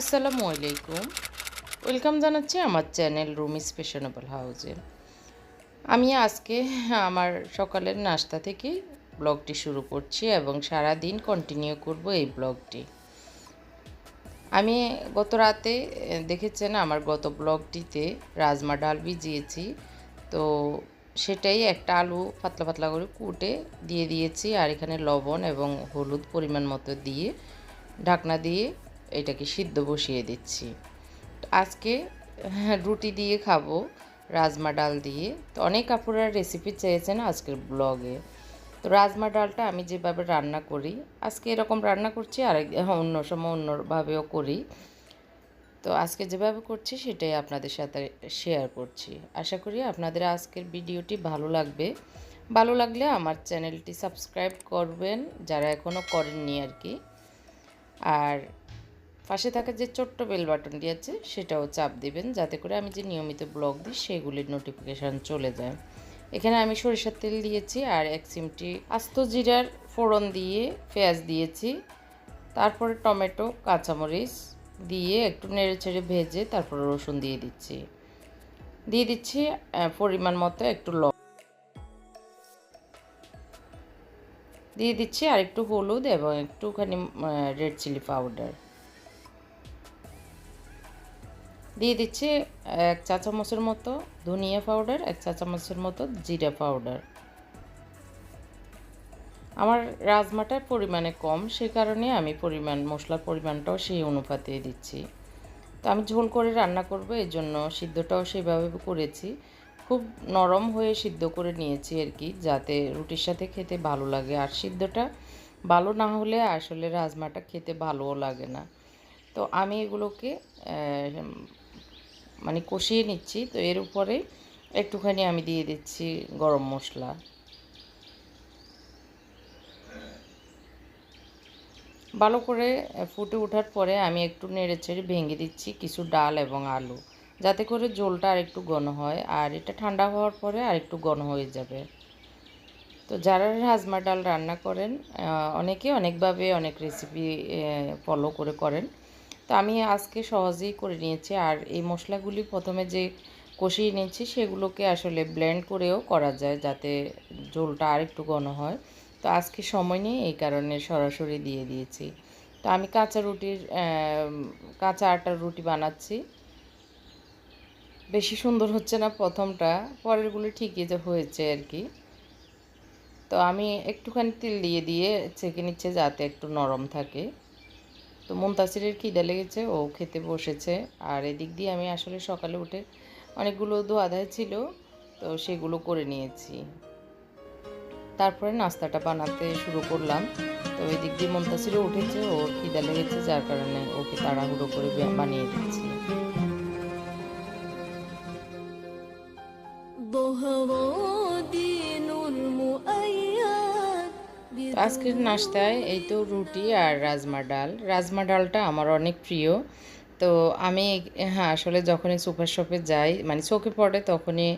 আসসালামু আলাইকুম। ওয়েলকাম জানাচ্ছি আমার চ্যানেল রুমিস ফ্যাশনেবল হাউসে আমি আজকে আমার সকালের নাস্তা থেকে ব্লগটি শুরু করছি এবং সারা দিন কন্টিনিউ করব এই ব্লগটি। আমি গত রাতে, দেখেছেন আমার গত ব্লগটিতে রাজমা ডাল ভিজিয়েছি। তো সেটাই একটা আলু পাতলা পাতলা করে কুটে দিয়ে দিয়েছি আর এখানে লবণ এবং হলুদ পরিমাণ মতো দিয়ে ঢাকনা দিয়ে এটাকে সিদ্ধ বসিয়ে দিচ্ছি। আজকে হ্যাঁ, রুটি দিয়ে খাব রাজমা ডাল দিয়ে। তো অনেক আপুরা রেসিপি চেয়েছেন আজকের ব্লগে তো রাজমা ডালটা আমি যেভাবে রান্না করি আজকে এরকম রান্না করছি আর হ্যাঁ, অন্য সময় অন্যভাবেও করি। তো আজকে যেভাবে করছি সেটাই আপনাদের সাথে শেয়ার করছি। আশা করি আপনাদের আজকের ভিডিওটি ভালো লাগবে। ভালো লাগলে আমার চ্যানেলটি সাবস্ক্রাইব করবেন যারা এখনও করেননি আর কি। আর পাশে থাকা যে ছোট্ট বেল বাটনটি আছে, সেটাও চাপ দিবেন যাতে করে আমি যে নিয়মিত ব্লগ দিই, সেগুলির নোটিফিকেশান চলে যায়। এখানে আমি সরিষার তেল দিয়েছি আর এক চিমটি আস্ত জিরার ফোড়ন দিয়ে পেঁয়াজ দিয়েছি। তারপরে টমেটো, কাঁচামরিচ দিয়ে একটু নেড়ে ছেড়ে ভেজে তারপরে রসুন দিয়ে দিচ্ছি। দিয়ে দিচ্ছি পরিমাণ মতো একটু লবণ। দিয়ে দিচ্ছি আর একটু হলুদ এবং একটুখানি রেড চিলি পাউডার দিয়ে দিচ্ছি এক চা চামচের মতো ধনিয়া পাউডার এক চা চামচের মতো জিরা পাউডার আমার রাজমাটার পরিমাণে কম, সে কারণে আমি পরিমাণ, মশলার পরিমাণটাও সেই অনুপাতে দিচ্ছি। তো আমি ঝোল করে রান্না করব, এই জন্য সিদ্ধটাও সেভাবে করেছি। খুব নরম হয়ে সিদ্ধ করে নিয়েছি আর কি, যাতে রুটির সাথে খেতে ভালো লাগে। আর সিদ্ধটা ভালো না হলে আসলে রাজমাটা খেতে ভালোও লাগে না। তো আমি এগুলোকে মানে কষিয়ে নিচ্ছি, তো এর উপরে একটুখানি আমি দিয়ে দিচ্ছি গরম মশলা। ভালো করে ফুটে ওঠার পরে আমি একটু নেড়ে ছেড়ে ভেঙে দিচ্ছি কিছু ডাল এবং আলু, যাতে করে ঝোলটা আর একটু ঘন হয়, আর এটা ঠান্ডা হওয়ার পরে আর একটু ঘন হয়ে যাবে। তো যারা রাজমা ডাল রান্না করেন অনেকে অনেকভাবে অনেক রেসিপি ফলো করে করেন। তো আমি আজকে সহজেই করে নিয়েছি। আর এই মশলাগুলি প্রথমে যে কষিয়ে নিয়েছি, সেগুলোকে আসলে ব্লেন্ড করেও করা যায় যাতে ঝোলটা আর একটু ঘন হয়। তো আজকে সময় নেই এই কারণে সরাসরি দিয়ে দিয়েছি। তো আমি কাঁচা রুটির কাঁচা আটার রুটি বানাচ্ছি। বেশি সুন্দর হচ্ছে না প্রথমটা, পরেরগুলো ঠিকই যে হয়েছে আর কি। তো আমি একটুখানি তেল দিয়ে দিয়ে ছেঁকে নিচ্ছে যাতে একটু নরম থাকে। তো মুমতাসিরের খিদে লেগেছে? ও খেতে বসেছে। আর এদিক দিয়ে আমি আসলে সকালে উঠে অনেকগুলো দোয়াধায় ছিল, তো সেগুলো করে নিয়েছি। তারপরে নাস্তাটা বানাতে শুরু করলাম। তো এদিক দিক দিয়ে মুমতাসিরও উঠেছে, ওর খিদা লেগেছে, যার কারণে ওকে তাড়াহুড়ো করে বানিয়ে দিচ্ছি। আজকের নাস্তায় এই তো রুটি আর রাজমা ডাল। রাজমা ডালটা আমার অনেক প্রিয়। তো আমি হ্যাঁ আসলে যখনই সুপার শপে যাই মানে চোখে পড়ে তখনই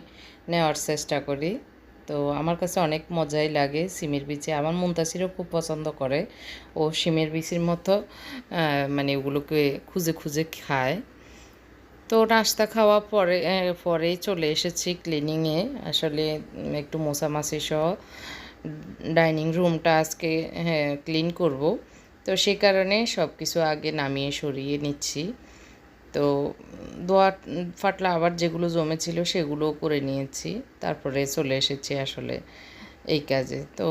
নেওয়ার চেষ্টা করি। তো আমার কাছে অনেক মজাই লাগে সিমের বিচি। আমার মুন্তাসিরও খুব পছন্দ করে। ও সিমের বিচির মতো মানে ওগুলোকে খুঁজে খুঁজে খায়। তো নাস্তা খাওয়া পরে পরেই চলে এসেছি ক্লিনিংয়ে আসলে একটু মোছামাছি সহ ডাইনিং রুমটা আজকে হ্যাঁ ক্লিন করব। তো সে কারণে সব কিছু আগে নামিয়ে সরিয়ে নিচ্ছি। তো দোয়া, ফাটলা আবার যেগুলো জমেছিল সেগুলো করে নিয়েছি। তারপরে চলে এসেছি আসলে এই কাজে। তো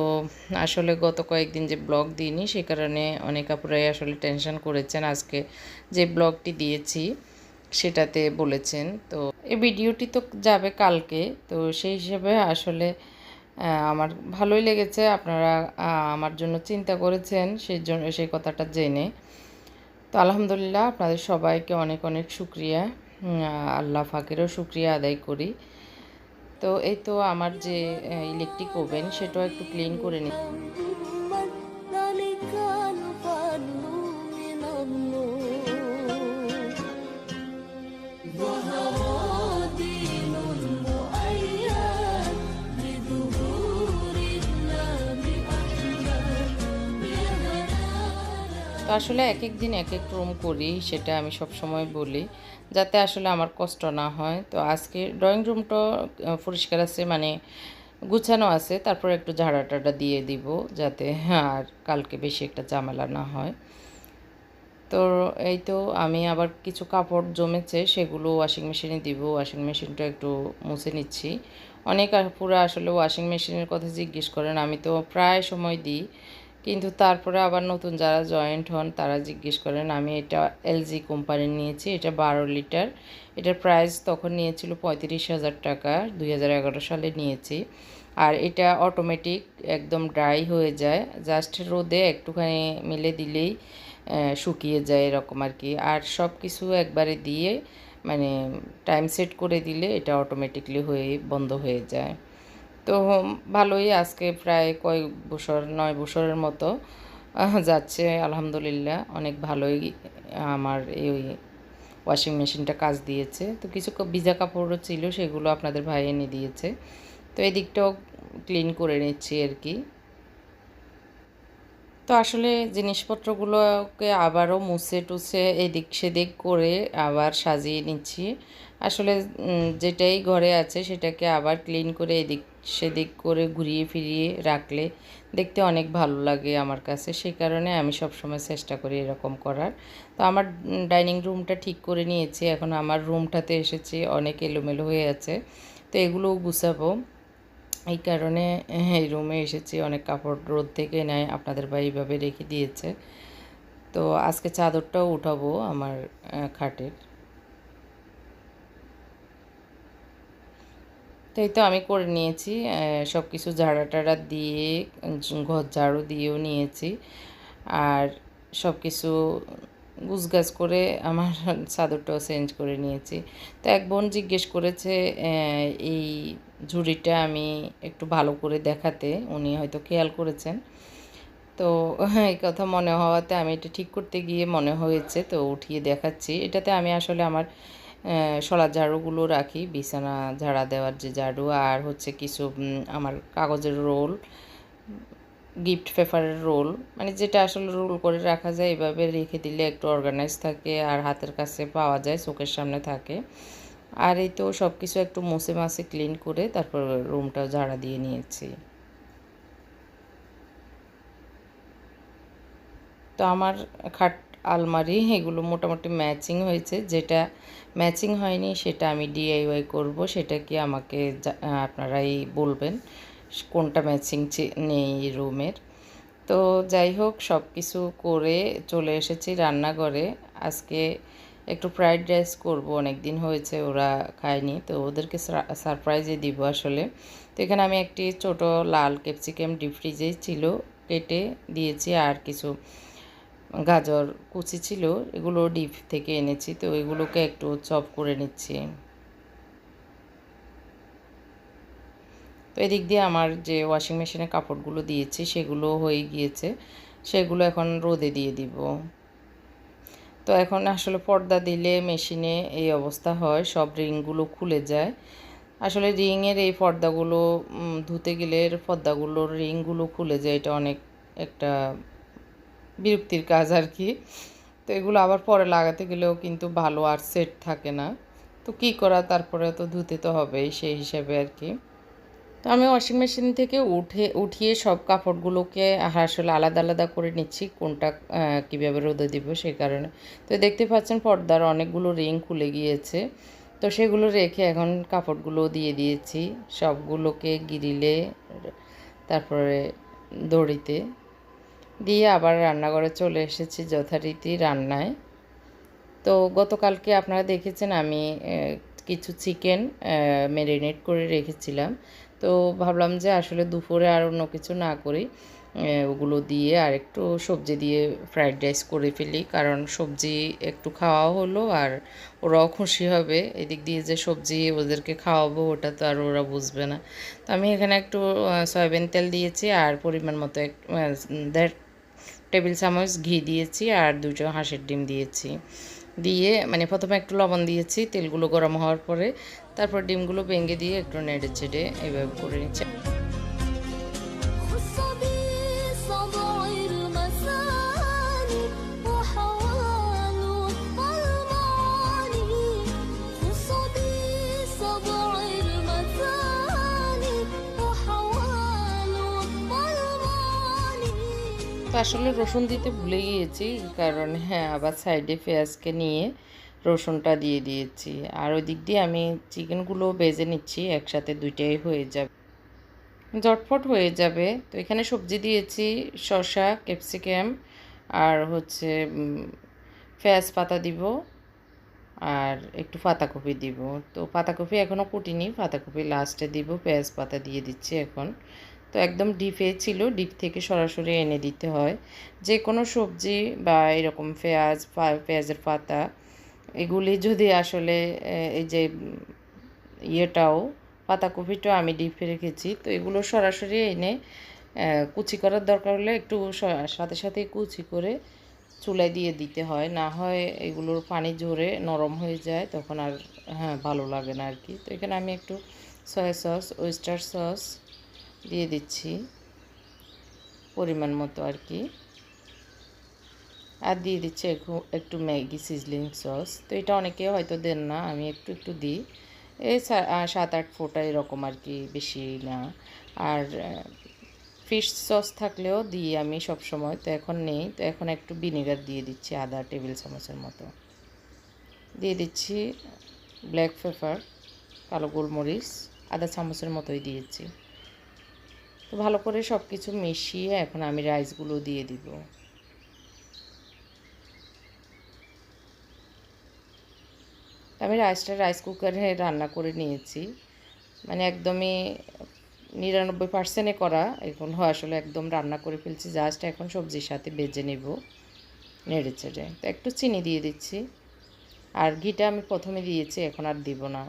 আসলে গত কয়েকদিন যে ব্লগ দিইনি, সে কারণে অনেক আপুরাই আসলে টেনশন করেছেন। আজকে যে ব্লগটি দিয়েছি, সেটাতে বলেছেন। তো এই ভিডিওটি তো যাবে কালকে। তো সেই হিসেবে আসলে আমার ভালোই লেগেছে। আপনারা আমার জন্য চিন্তা করেছেন সেই জন্য সেই কথাটা জেনে। তো আলহামদুলিল্লাহ, আপনাদের সবাইকে অনেক অনেক শুক্রিয়া। আল্লাহ ফাকেরও শুক্রিয়া আদায় করি। তো এই তো আমার যে ইলেকট্রিক ওভেন সেটাও একটু ক্লিন করে নিই আসলে এক এক দিন এক এক রুম করি, সেটা আমি সব সময় বলি, যাতে আসলে আমার কষ্ট না হয়। তো আজকে ড্রয়িং রুমটা পরিষ্কার আছে মানে গুছানো আছে, তারপর একটু ঝাড়া টাড়া দিয়ে দিব, যাতে আর কালকে বেশি একটা ঝামেলা না হয়। তো এই তো আমি আবার কিছু কাপড় জমেছে, সেগুলো ওয়াশিং মেশিনে দিব ওয়াশিং মেশিনটা একটু মুছে নিচ্ছি। অনেক পুরো আসলে ওয়াশিং মেশিনের কথা জিজ্ঞেস করেন, আমি তো প্রায় সময় দিই। কিন্তু তারপরে আবার নতুন যারা জয়েন্ট হন, তারা জিজ্ঞেস করেন, আমি এটা এলজি কোম্পানির নিয়েছি, এটা বারো লিটার। এটার প্রাইস তখন নিয়েছিল পঁয়ত্রিশ হাজার টাকা, দুই হাজার এগারো সালে নিয়েছি। আর এটা অটোমেটিক একদম ড্রাই হয়ে যায় জাস্ট রোদে একটুখানি মিলে দিলেই শুকিয়ে যায় এরকম আর কি। আর সব কিছু একবারে দিয়ে মানে টাইম সেট করে দিলে এটা অটোমেটিকলি হয়ে, বন্ধ হয়ে যায়। তো ভালোই আজকে প্রায় কয়েক বছর, নয় বছরের মতো যাচ্ছে, আলহামদুলিল্লাহ। অনেক ভালোই, আমার এই ওয়াশিং মেশিনটা কাজ দিয়েছে। তো কিছু ভিজা কাপড়ও ছিল, সেগুলো আপনাদের ভাই এনে দিয়েছে। তো এই দিকটাও ক্লিন করে নিচ্ছি আর কি। তো আসলে জিনিসপত্রগুলোকে আবারও মুছে টুছে এদিক সেদিক করে আবার সাজিয়ে নিচ্ছি। আসলে যেটাই ঘরে আছে সেটাকে আবার ক্লিন করে এদিক সেদিক করে ঘুরিয়ে ফিরিয়ে রাখলে দেখতে অনেক ভালো লাগে আমার কাছে। সেই কারণে আমি সবসময় চেষ্টা করি এরকম করার। তো আমার ডাইনিং রুমটা ঠিক করে নিয়েছি। এখন আমার রুমটাতে এসেছি, অনেক এলোমেলো হয়ে আছে। তো এগুলোও গুছাবো। এই কারণে এই রুমে এসেছি। অনেক কাপড় রোদ থেকে নেয়, আপনাদের বা এইভাবে রেখে দিয়েছে। তো আজকে চাদরটাও উঠাবো আমার খাটের। তাই তো আমি করে নিয়েছি সব কিছু ঝাড়া টাড়া দিয়ে, ঘর ঝাড়ু দিয়েও নিয়েছি। আর সব কিছু গুছগাছ করে আমার চাদরটাও চেঞ্জ করে নিয়েছি। তো এক বোন জিজ্ঞেস করেছে এই ঝুড়িটা আমি একটু ভালো করে দেখাতে। উনি হয়তো খেয়াল করেছেন। তো এই কথা মনে হওয়াতে আমি এটা ঠিক করতে গিয়ে মনে হয়েছে, তো উঠিয়ে দেখাচ্ছি। এটাতে আমি আসলে আমার শলা ঝাড়ুগুলো রাখি, বিছানা ঝাড়া দেওয়ার যে ঝাড়ু, আর হচ্ছে কিছু আমার কাগজের রোল গিফট পেপারের রোল মানে যেটা আসলে রোল করে রাখা যায়, এভাবে রেখে দিলে একটু অর্গানাইজ থাকে আর হাতের কাছে পাওয়া যায়, চোখের সামনে থাকে। আর এই তো সব কিছু একটু মুছে মাছে ক্লিন করে তারপর রুমটাও ঝাড়া দিয়ে নিয়েছি। তো আমার খাট আলমারি এগুলো মোটামুটি ম্যাচিং হয়েছে, যেটা ম্যাচিং হয়নি সেটা আমি ডিআইওয়াই করব, সেটা কি আমাকে আপনারাই বলবেন। কোনটা ম্যাচিং নেই রুমের তো যাই হোক সব কিছু করে চলে এসেছি রান্নাঘরে। আজকে একটু ফ্রাইড রাইস করব অনেক দিন হয়েছে ওরা খায়নি। তো ওদেরকে সারপ্রাইজে দিব আসলে। তো এখানে আমি একটি ছোট লাল ক্যাপসিকাম ডিপ ফ্রিজেই ছিল, কেটে দিয়েছি। আর কিছু গাজর কুচি ছিল, এগুলো ডিপ থেকে এনেছি। তো এগুলোকে একটু চপ করে নিচ্ছি। তো এদিক দিয়ে আমার যে ওয়াশিং মেশিনে কাপড়গুলো দিয়েছি, সেগুলো হয়ে গিয়েছে। সেগুলো এখন রোদে দিয়ে দিব। তো এখন আসলে পর্দা দিলে মেশিনে এই অবস্থা হয়, সব রিংগুলো খুলে যায়। আসলে রিংয়ের এই পর্দাগুলো ধুতে গেলে পর্দাগুলোর রিংগুলো খুলে যায়, এটা অনেক একটা বিরক্তির কাজ আর কি। তো এগুলো আবার পরে লাগাতে গেলেও কিন্তু ভালো আর সেট থাকে না। তো কী করা, তারপরে তো ধুতে তো হবেই, সেই হিসাবে আর কি। তো আমি ওয়াশিং মেশিন থেকে উঠে, উঠিয়ে সব কাপড়গুলোকে আসলে আলাদা আলাদা করে নিচ্ছি কোনটা কীভাবে রোদে দিব সেই কারণে। তো দেখতে পাচ্ছেন পর্দার অনেকগুলো রিং খুলে গিয়েছে। তো সেগুলো রেখে এখন কাপড়গুলো দিয়ে দিয়েছি। সবগুলোকে গিরিলে তারপরে দড়িতে দিয়ে আবার রান্নাঘরে চলে এসেছি যথারীতি রান্নায়। তো গতকালকে আপনারা দেখেছেন আমি কিছু চিকেন ম্যারিনেট করে রেখেছিলাম। তো ভাবলাম যে আসলে দুপুরে আর অন্য কিছু না করি ওগুলো দিয়ে আর একটু সবজি দিয়ে ফ্রাইড রাইস করে ফেলি। কারণ সবজি একটু খাওয়াও হলো আর ওরাও খুশি হবে। এদিক দিয়ে যে সবজি ওদেরকে খাওয়াবো ওটা তো আর ওরা বুঝবে না। তো আমি এখানে একটু সয়াবিন তেল দিয়েছি আর পরিমাণ মতো এক দেড় টেবিল চামচ ঘি দিয়েছি আর দুটো হাঁসের ডিম দিয়েছি। দিয়ে মানে প্রথমে একটু লবণ দিয়েছি, তেলগুলো গরম হওয়ার পরে তারপর ডিমগুলো ভেঙে দিয়ে একটু নেড়ে চেড়ে এইভাবে করে নিচ্ছে। আসলে রসুন দিতে ভুলে গিয়েছি, কারণ হ্যাঁ আবার সাইডে পেঁয়াজকে নিয়ে রসুনটা দিয়ে দিয়েছি। আর ওই দিক দিয়ে আমি চিকেনগুলো বেজে নিচ্ছি, একসাথে দুইটাই হয়ে যাবে। জটফট হয়ে যাবে। তো এখানে সবজি দিয়েছি, শসা, ক্যাপসিকাম, আর হচ্ছে পেঁয়াজ পাতা দিব, আর একটু পাতাকপি দিব। তো পাতাকপি এখনও কুটিনি, পাতাকপি লাস্টে দিব পেঁয়াজ পাতা দিয়ে দিচ্ছি এখন। তো একদম ডিপে ছিল, ডিপ থেকে সরাসরি এনে দিতে হয়। যে কোনো সবজি বা এরকম পেঁয়াজ পেঁয়াজের পাতা এগুলি যদি আসলে এই যে, ইয়েটাও, পাতাকপিটাও আমি ডিপে রেখেছি, তো এগুলো সরাসরি এনে কুচি করার দরকার হলে একটু সাথে সাথে কুচি করে চুলায় দিয়ে দিতে হয়। না হয় এগুলোর পানি জোরে নরম হয়ে যায়, তখন আর হ্যাঁ ভালো লাগে না আর কি তো এখানে আমি একটু সয়া সস, ওয়েস্টার সস দিয়ে দিচ্ছি, পরিমাণ মতো আর কি আর দিয়ে দিচ্ছি একটু ম্যাগি সিজলিং সস। তো এটা অনেকে হয়তো দেন না, আমি একটু একটু দিই। এই সাত, আট ফোঁটা এরকম আর কি বেশি না। আর ফিশ সস থাকলেও দিই আমি সব সময় তো এখন নেই। তো এখন একটু ভিনেগার দিয়ে দিচ্ছি আধা টেবিল চামচের মতো। দিয়ে দিচ্ছি ব্ল্যাক পেপার, কালো গোলমরিচ আধা চামচের মতোই দিয়েছি তো ভালো করে সব কিছু মিশিয়ে এখন আমি রাইসগুলো দিয়ে দিব। আমি রাইসটা রাইস কুকারে রান্না করে নিয়েছি। মানে একদমই নিরানব্বই পার্সেন্টে করা। এখন হয় আসলে একদম রান্না করে ফেলছি। জাস্ট এখন সবজির সাথে বেজে নেব নেড়ে চেড়ে তো একটু চিনি দিয়ে দিচ্ছি। আর ঘিটা আমি প্রথমে দিয়েছি, এখন আর দিব না।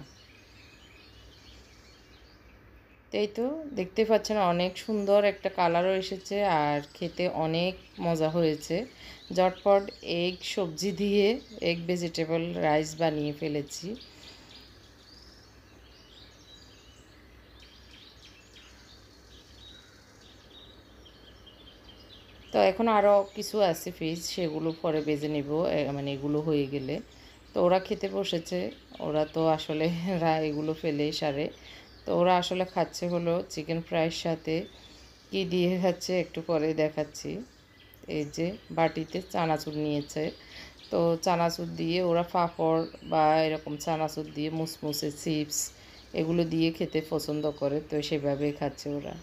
তো এই তো দেখতে পাচ্ছেন অনেক সুন্দর একটা কালারও এসেছে আর খেতে অনেক মজা হয়েছে। জটপট এগ সবজি দিয়ে এগ ভেজিটেবল রাইস বানিয়ে ফেলেছি। তো এখন আরও কিছু আছে ফিস সেগুলো পরে বেজে নিব। মানে এগুলো হয়ে গেলে। তো ওরা খেতে বসেছে। ওরা তো আসলে এগুলো ফেলেই সারে। তো ওরা আসলে খাচ্ছে হলো চিকেন ফ্রাইয়ের সাথে। কি দিয়ে খাচ্ছে একটু পরে দেখাচ্ছি। এই যে বাটিতে চানাচুর নিয়েছে। তো চানাচুর দিয়ে ওরা পাঁপড় বা এরকম চানাচুর দিয়ে মুসমুসে, চিপস এগুলো দিয়ে খেতে পছন্দ করে। তো সেভাবেই খাচ্ছে ওরা।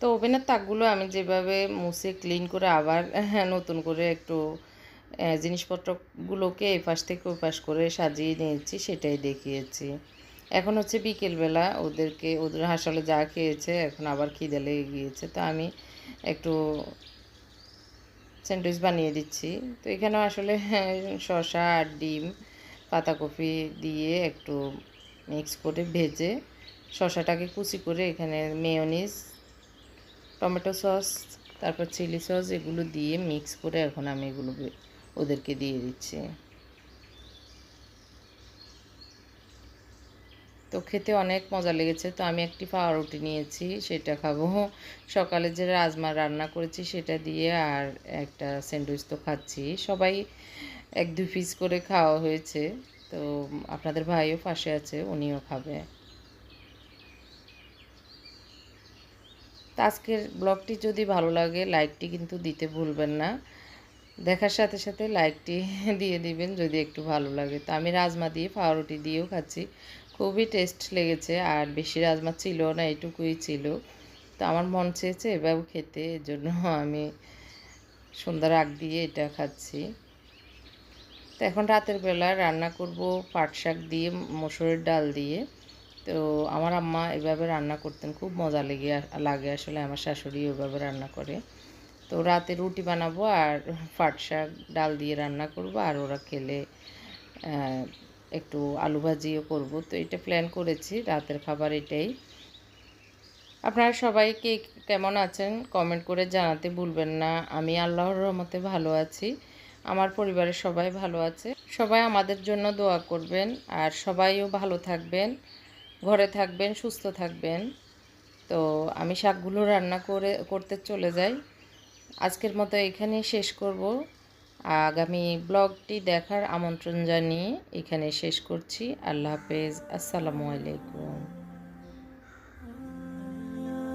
তো ওভেনের তাকগুলো আমি যেভাবে মুছে ক্লিন করে আবার হ্যাঁ, নতুন করে একটু জিনিসপত্রগুলোকে এই পাশ থেকে ওই পাশ করে সাজিয়ে নিয়েছি সেটাই দেখিয়েছি। এখন হচ্ছে বিকেলবেলা ওদেরকে ওদের আসলে যা খেয়েছে এখন আবার খিদে লেগে গিয়েছে তো আমি একটু স্যান্ডউইচ বানিয়ে দিচ্ছি। তো এখানে আসলে হ্যাঁ, শসা আর ডিম পাতাকপি দিয়ে একটু মিক্স করে ভেজে শসাটাকে কুচি করে এখানে মেয়োনিজ টমেটো সস, তারপর চিলি সস এগুলো দিয়ে মিক্স করে এখন আমি এগুলো ওদেরকে দিয়ে দিচ্ছি। তো খেতে অনেক মজা লেগেছে। তো আমি একটি পাউরুটি নিয়েছি, সেটা খাব। সকালে যে রাজমা রান্না করেছি সেটা দিয়ে আর একটা স্যান্ডউইচ তো খাচ্ছি। সবাই এক দুই পিস করে খাওয়া হয়েছে। তো আপনাদের ভাইও পাশে আছে, উনিও খাবে। তো আজকের ব্লগটি যদি ভালো লাগে, লাইকটি কিন্তু দিতে ভুলবেন না। দেখার সাথে সাথে লাইকটি দিয়ে দিবেন যদি একটু ভালো লাগে। তো আমি রাজমা দিয়ে পাউরুটি দিয়েও খাচ্ছি। খুবই টেস্ট লেগেছে আর বেশি রাজমা ছিল না, এটুকুই ছিল। তো আমার মন চেয়েছে এভাবে খেতে এর জন্য আমি সন্ধ্যার আগ দিয়ে এটা খাচ্ছি। তো এখন রাতের বেলা রান্না করব পাট শাক দিয়ে, মসুরের ডাল দিয়ে। তো আমার আম্মা এভাবে রান্না করতেন, খুব মজা লেগে লাগে আসলে আমার শাশুড়ি ওইভাবে রান্না করে। তো রাতে রুটি বানাবো আর পাট শাক, ডাল দিয়ে রান্না করব আর ওরা খেলে একটু আলু ভাজিও করব। তো এটা প্ল্যান করেছি, রাতের খাবার এটাই। আপনারা সবাই কে কেমন আছেন কমেন্ট করে জানাতে ভুলবেন না। আমি আল্লাহর রহমতে ভালো আছি, আমার পরিবারের সবাই ভালো আছে। সবাই আমাদের জন্য দোয়া করবেন আর সবাইও ভালো থাকবেন। ঘরে থাকবেন সুস্থ থাকবেন তো আমি শাকগুলো রান্না করে করতে চলে যাই আজকের মতো এখানে শেষ করব আগামী ব্লগটি দেখার আমন্ত্রণ জানিয়ে এখানে শেষ করছি আল্লাহ হাফেজ আসসালামু আলাইকুম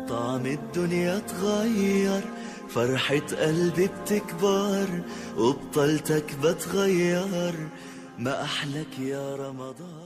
طعم الدنيا اتغير فرحة قلبي بتكبر وبطلتك بتغير ما أحلك يا رمضان